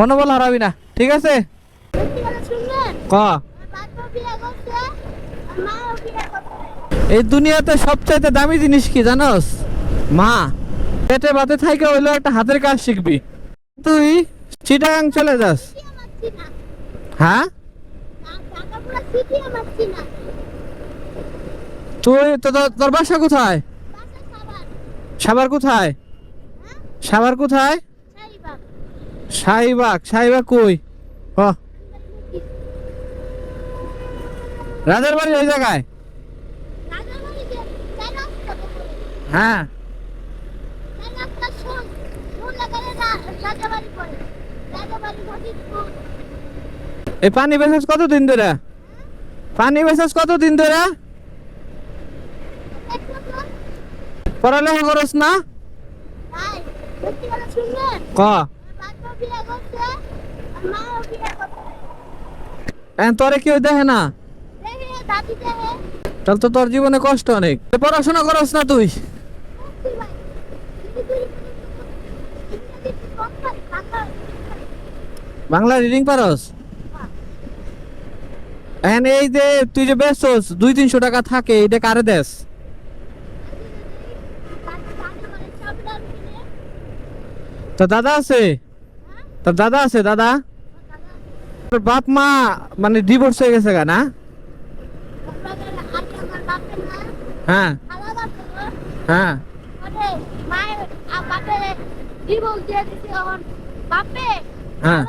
মনোবল হারাবি না, ঠিক আছে? ক? এই দুনিয়াতে সবচাইতে দামি জিনিস কি জানোস? মা, পেটে বাতে থাইকে হইল একটা হাতের কাজ শিখবি। তুই চিটাগাং চলে যাস। হ্যাঁ? তুই তোর- বাসা কোথায়? সাবার কোথায়? সাবার কোথায়? শাহিবাগ শাহিবাগ কই? হ। রাজার বাড়ি ওই জায়গায়? হ্যাঁ। এই পানি বেসাস কত দিন ধরে? পানি বেসাস কত দিন ধরে? পড়ালেখা করস না? ক? তোরে কেউ দেখে না? তাহলে তো তোর জীবনে কষ্ট অনেক। পড়াশোনা করস না তুই? বাংলা রিডিং পারস? এখন এই যে তুই যে বেচছস দুই তিনশো টাকা থাকে এটা কারে দেস? তো দাদা আছে? তোর দাদা আছে দাদা বাপ মা মানে ডিভোর্স হয়ে গেছে গা না হ্যাঁ হ্যাঁ হ্যাঁ।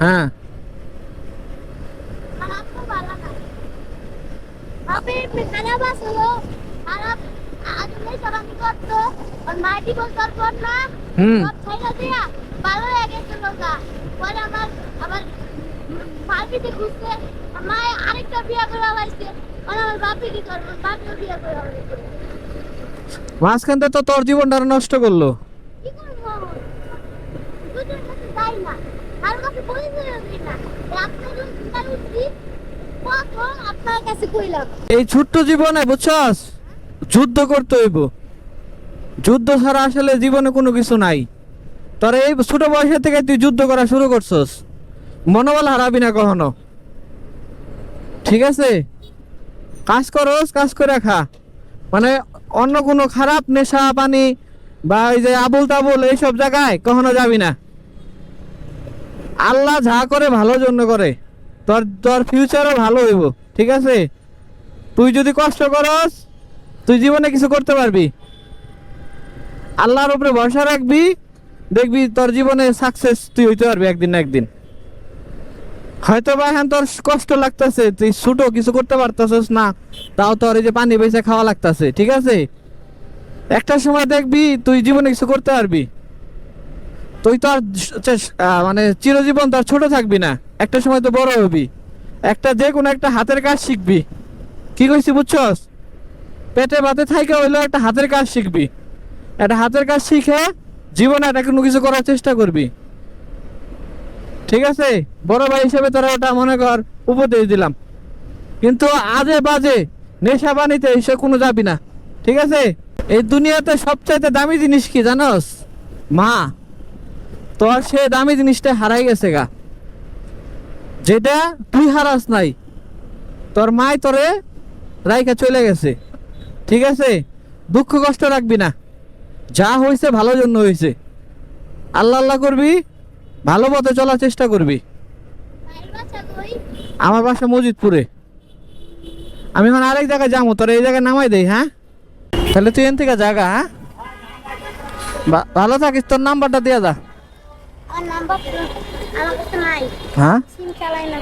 হ্যাঁ হুম। সব ছাইরা দিয়া ভালো গেছিল গা পরে আমার আবার মার্কেটে ঘুরছে আর মা আরেকটা বিয়ে করে লাইছে আর আমার বাপে কি করব? বাপেও বিয়ে করে লাইছে মাঝখান থেকে তো তোর জীবনটা নষ্ট করল। এই ছোট্ট জীবনে বুঝছস? যুদ্ধ করতে হইব। যুদ্ধ ছাড়া আসলে জীবনে কোনো কিছু নাই। তোর এই ছোট বয়সের থেকে তুই যুদ্ধ করা শুরু করছস। মনোবল হারাবি না কখনো। ঠিক আছে? কাজ করস, কাজ করে খা। মানে অন্য কোনো খারাপ নেশা, পানি বা ওই যে আবুল তাবুল এইসব জায়গায় কখনো যাবি না। আল্লাহ যা করে ভালো জন্য করে। তোর তোর ফিউচারও ভালো হইব। ঠিক আছে? তুই যদি কষ্ট করস তুই জীবনে কিছু করতে পারবি। আল্লাহর উপরে ভরসা রাখবি, দেখবি তোর জীবনে সাকসেস তুই হইতে পারবি একদিন না একদিন। হয়তো বা এখন তোর কষ্ট লাগতেছে, তুই ছোট, কিছু করতে পারতেছিস না, তাও তোর এই যে পানি বেঁচে খাওয়া লাগতেছে, ঠিক আছে? একটা সময় দেখবি তুই জীবনে কিছু করতে পারবি। তুই তো আর মানে চিরজীবন তো আর ছোট থাকবি না, একটা সময় তো বড় হবি। একটা যে কোনো একটা হাতের কাজ শিখবি। কি কইছি বুঝছস? পেটে বাতে থাইকে হইল একটা হাতের কাজ শিখবি। একটা হাতের কাজ শিখে জীবনে একটা কোনো কিছু করার চেষ্টা করবি। ঠিক আছে? বড় ভাই হিসেবে তোরা ওটা মনে কর উপদেশ দিলাম। কিন্তু আজে বাজে নেশা বানিতে এসে কোনো যাবি না। ঠিক আছে? এই দুনিয়াতে সবচাইতে দামি জিনিস কি জানোস? মা, তোর সে দামি জিনিসটা হারাই গেছে গা। যেটা তুই হারাস নাই। তোর মাই তোরে রাইকা চলে গেছে। ঠিক আছে? দুঃখ কষ্ট রাখবি না। যা হয়েছে ভালো জন্য হয়েছে। আল্লাহ আল্লাহ করবি ভালো পথে চলার চেষ্টা করবি। আমার বাসা মজিদপুরে। আমি এখন আরেক জায়গায় যাব তোর এই জায়গায় নামাই দেই হ্যাঁ? তাহলে তুই এন থেকে জায়গা হ্যাঁ? ভালো থাকিস তোর নাম্বারটা দিয়ে যা। হ্যাঁ?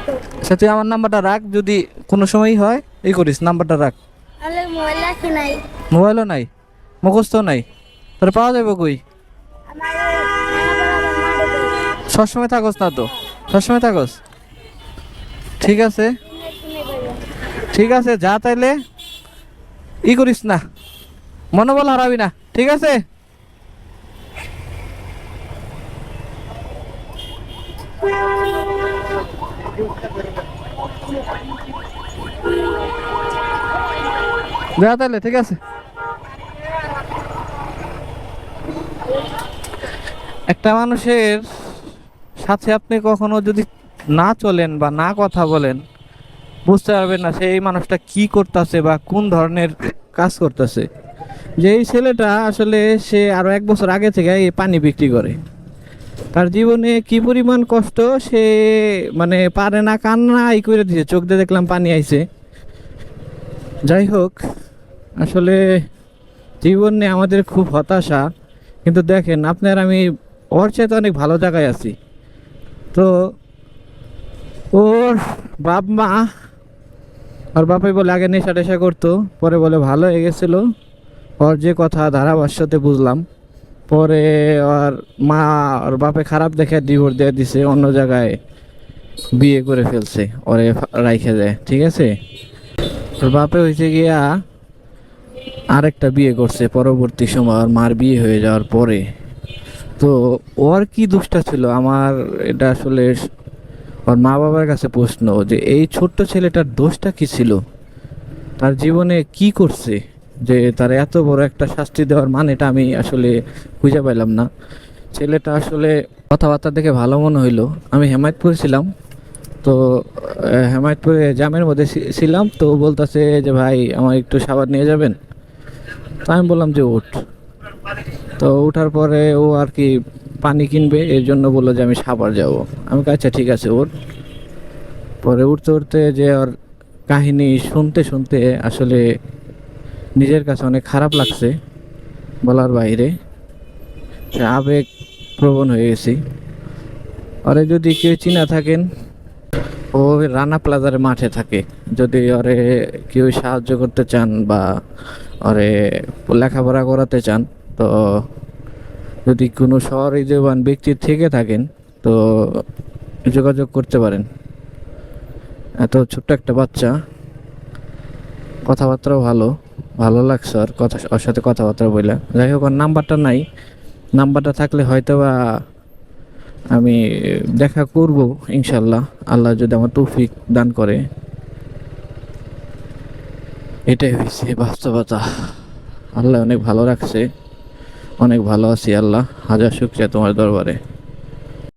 তো। আচ্ছা তুই আমার নাম্বারটা রাখ যদি কোনো সময়ই হয় এই করিস নাম্বারটা রাখ। মোবাইলও নাই? মুখস্থ নাই? তোর পাওয়া যাবে কই? সবসময় থাকস না তো? সবসময় থাকস? ঠিক আছে। ঠিক আছে, যা তাইলে ই করিস না। মনোবল হারাবি না। ঠিক আছে? যা তাহলে, ঠিক আছে। একটা মানুষের সাথে আপনি কখনো যদি না চলেন বা না কথা বলেন, বুঝতে পারবেন না সেই মানুষটা কি করতেছে বা কোন ধরনের কাজ করতেছে। যে এই ছেলেটা আসলে সে আরও এক বছর আগে থেকে এই পানি বিক্রি করে। তার জীবনে কি পরিমাণ কষ্ট সে মানে পারে না কান্না এই করে দিয়েছে। চোখ দিয়ে দেখলাম পানি আইছে। যাই হোক আসলে জীবন নিয়ে আমাদের খুব হতাশা, কিন্তু দেখেন আপনার আমি ওর চাইতে অনেক ভালো জায়গায় আছি। তো ওর বাপ মা, ওর বাপাই বলে আগে নেশা টেশা করতো, পরে বলে ভালো হয়ে গেছিল। ওর যে কথা ধারাভাষ্যতে বুঝলাম, পরে ওর মা ওর বাপে খারাপ দেখে ডিভোর্স দিয়ে দিছে, অন্য জায়গায় বিয়ে করে ফেলছে, ওরে রাইখে দেয়, ঠিক আছে? ওর বাপে হয়েছে গিয়া আরেকটা বিয়ে করছে, পরবর্তী সময় মার বিয়ে হয়ে যাওয়ার পরে। তো ওর কি দোষটা ছিল? আমার এটা আসলে ওর মা বাবার কাছে প্রশ্ন যে, এই ছোট্ট ছেলেটার দোষটা কি ছিল? তার জীবনে কি করছে? যে তার এত বড় একটা শাস্তি দেওয়ার মানেটা আমি আসলে খুঁজে পাইলাম না। ছেলেটা আসলে কথাবার্তা দেখে ভালো মনে হইল। আমি হেমায়তপুর ছিলাম। তো হেমায়তপুরে জামের মধ্যে ছিলাম। তো বলতেছে যে, ভাই আমার একটু সাবান নিয়ে যাবেন? তো আমি বললাম যে উঠ তো ওঠার পরে ও আর কি পানি কিনবে, এর জন্য বলল যে আমি সাবার যাব। আমি আচ্ছা ঠিক আছে ওর পরে উঠতে উঠতে যে ওর কাহিনী শুনতে শুনতে আসলে নিজের কাছে অনেক খারাপ লাগছে বলার বাইরে। আবেগ প্রবণ হয়ে গেছি। ওরে যদি কেউ চিনা থাকেন, ও রানা প্লাজার মাঠে থাকে। যদি ওরে কেউ সাহায্য করতে চান বা ওরে লেখাপড়া করাতে চান, তো যদি কোনো সহৃদয়বান ব্যক্তি থেকে থাকেন, তো যোগাযোগ করতে পারেন। এত ছোট্ট একটা বাচ্চা, কথাবার্তাও ভালো ভালো লাগছে আর কথা, ওর সাথে কথাবার্তা বললা যাই হোক নাম্বারটা নাই, নাম্বারটা থাকলে হয়তো বা আমি দেখা করব, ইনশাল্লাহ। আল্লাহ যদি আমার তৌফিক দান করে। এটাই হয়েছে বাস্তবতা। আল্লাহ অনেক ভালো রাখছে। অনেক ভালো আছি আল্লাহ। হাজার শুক্রিয়া তোমার দরবারে।